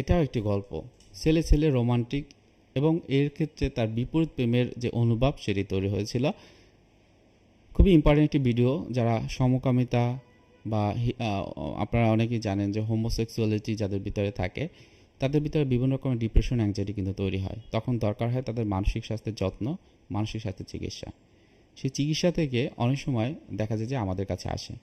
এটাও একটি গল্প। ছেলে ছেলে রোমান্টিক এবং এর ক্ষেত্রে তার বিপরীত প্রেমের যে অনুভব সেটি তৈরি হয়েছিল। খুবই ইম্পর্টেন্ট একটি ভিডিও যারা সমকামিতা বা আপনারা অনেকেই জানেন যে হোমোসেক্সুয়ালিটি যাদের ভিতরে থাকে, তাদের ভিতরে বিভিন্ন রকমের ডিপ্রেশন অ্যাংজাইটি কিন্তু তৈরি হয়। তখন দরকার হয় তাদের মানসিক স্বাস্থ্যের যত্ন, মানসিক স্বাস্থ্যের চিকিৎসা। সেই চিকিৎসা থেকে অনেক সময় দেখা যায় যে আমাদের কাছে আসে।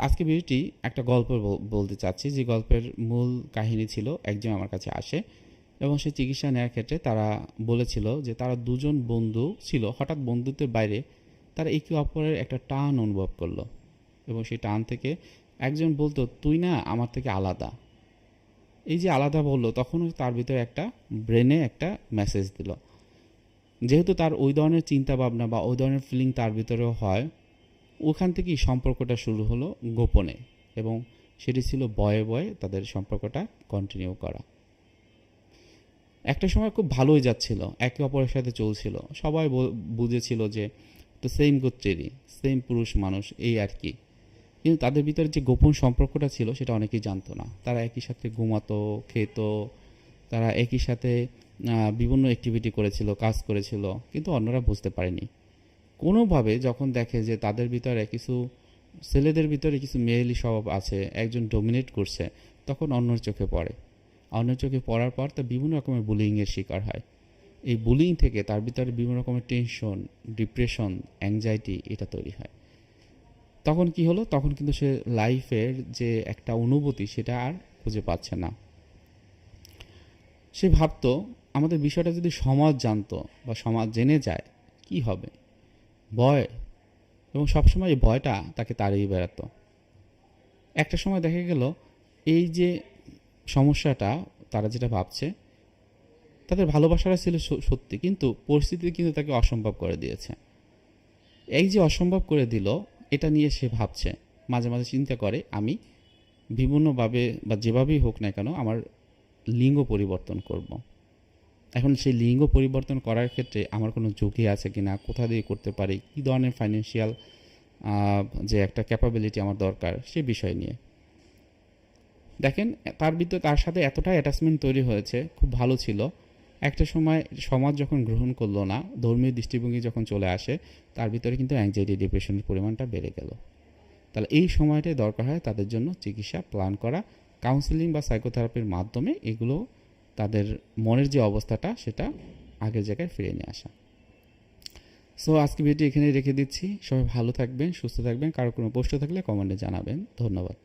আজকে ভিডিওটি একটা গল্প বলতে চাচ্ছি। যে গল্পের মূল কাহিনী ছিল, একজন আমার কাছে আসে এবং সে চিকিৎসা নেওয়ার ক্ষেত্রে তারা বলেছিল যে তারা দুজন বন্ধু ছিল। হঠাৎ বন্ধুত্বের বাইরে তারা একে অপরের একটা টান অনুভব করল এবং সেই টান থেকে একজন বলতো, তুই না আমার থেকে আলাদা। এই যে আলাদা বলল, তখনও তার ভিতরে একটা ব্রেনে একটা মেসেজ দিল। যেহেতু তার ওই ধরনের চিন্তা ভাবনা বা ওই ধরনের ফিলিং তার ভিতরেও হয় ওখান থেকেই সম্পর্কটা শুরু হলো গোপনে এবং সেটি ছিল বয়ে বয়ে তাদের সম্পর্কটা কন্টিনিউ করা। একটা সময় খুব ভালোই যাচ্ছিল, একে অপরের সাথে চলছিল, সবাই বুঝেছিল যে তো সেম গোত্রেরই সেম পুরুষ মানুষ, এই আর কি। কিন্তু তাদের ভিতরে যে গোপন সম্পর্কটা ছিল সেটা অনেকেই জানতো না। তারা একই সাথে ঘুমাতো, খেত, তারা একই সাথে বিভিন্ন অ্যাক্টিভিটি করেছিল, কাজ করেছিল, কিন্তু অন্যরা বুঝতে পারেনি। কোনোভাবে যখন দেখে যে তাদের ভিতরে কিছু ছেলেদের ভিতরে কিছু মেয়েলি স্বভাব আছে, একজন ডোমিনেট করছে, তখন অন্যর চোখে পড়ে। অন্যের চোখে পড়ার পর তা বিভিন্ন রকমের বুলিংয়ের শিকার হয়। এই বুলিং থেকে তার ভিতরে বিভিন্ন রকমের টেনশন ডিপ্রেশন অ্যাংজাইটি এটা তৈরি হয়। তখন কি হলো? তখন কিন্তু সে লাইফের যে একটা অনুভূতি সেটা আর খুঁজে পাচ্ছে না। সে ভাবতো, আমাদের বিষয়টা যদি সমাজ জানতো বা সমাজ জেনে যায়, কি হবে? ভয়। এবং সবসময় এই ভয়টা তাকে তাড়িয়ে বেড়াতো। একটা সময় দেখা গেল, এই যে সমস্যাটা, তারা যেটা ভাবছে, তাদের ভালোবাসাটা ছিল সত্যি, কিন্তু পরিস্থিতি কিন্তু তাকে অসম্ভব করে দিয়েছে। এই যে অসম্ভব করে দিল, এটা নিয়ে সে ভাবছে, মাঝে মাঝে চিন্তা করে, আমি বিভিন্নভাবে বা যেভাবেই হোক না কেন, আমার লিঙ্গ পরিবর্তন করব। এখন সেই লিঙ্গ পরিবর্তন করার ক্ষেত্রে আমার কোনো ঝুঁকি আছে কি না? কোথা দিয়ে করতে পারি? কী ধরনের ফাইন্যান্সিয়াল যে একটা ক্যাপাবিলিটি আমার দরকার সে বিষয় নিয়ে। দেখেন, তার ভিতরে তার সাথে এতটাই অ্যাটাচমেন্ট তৈরি হয়েছে, খুব ভালো ছিল। একটা সময় সমাজ যখন গ্রহণ করল না, ধর্মীয় দৃষ্টিভঙ্গি যখন চলে আসে, তার ভিতরে কিন্তু অ্যাংজাইটি ডিপ্রেশনের পরিমাণটা বেড়ে গেল। তাহলে এই সময়টাই দরকার হয় তাদের জন্য চিকিৎসা প্ল্যান করা কাউন্সিলিং বা সাইকোথেরাপির মাধ্যমে এগুলো তাদের মনের যে অবস্থাটা, সেটা আগের জায়গায় ফিরিয়ে নিয়ে আসা। সো আজকে ভিডিও এখানেই রেখে দিচ্ছি। সবাই ভালো থাকবেন, সুস্থ থাকবেন। কারও কোনো প্রশ্ন থাকলে কমেন্টে জানাবেন। ধন্যবাদ।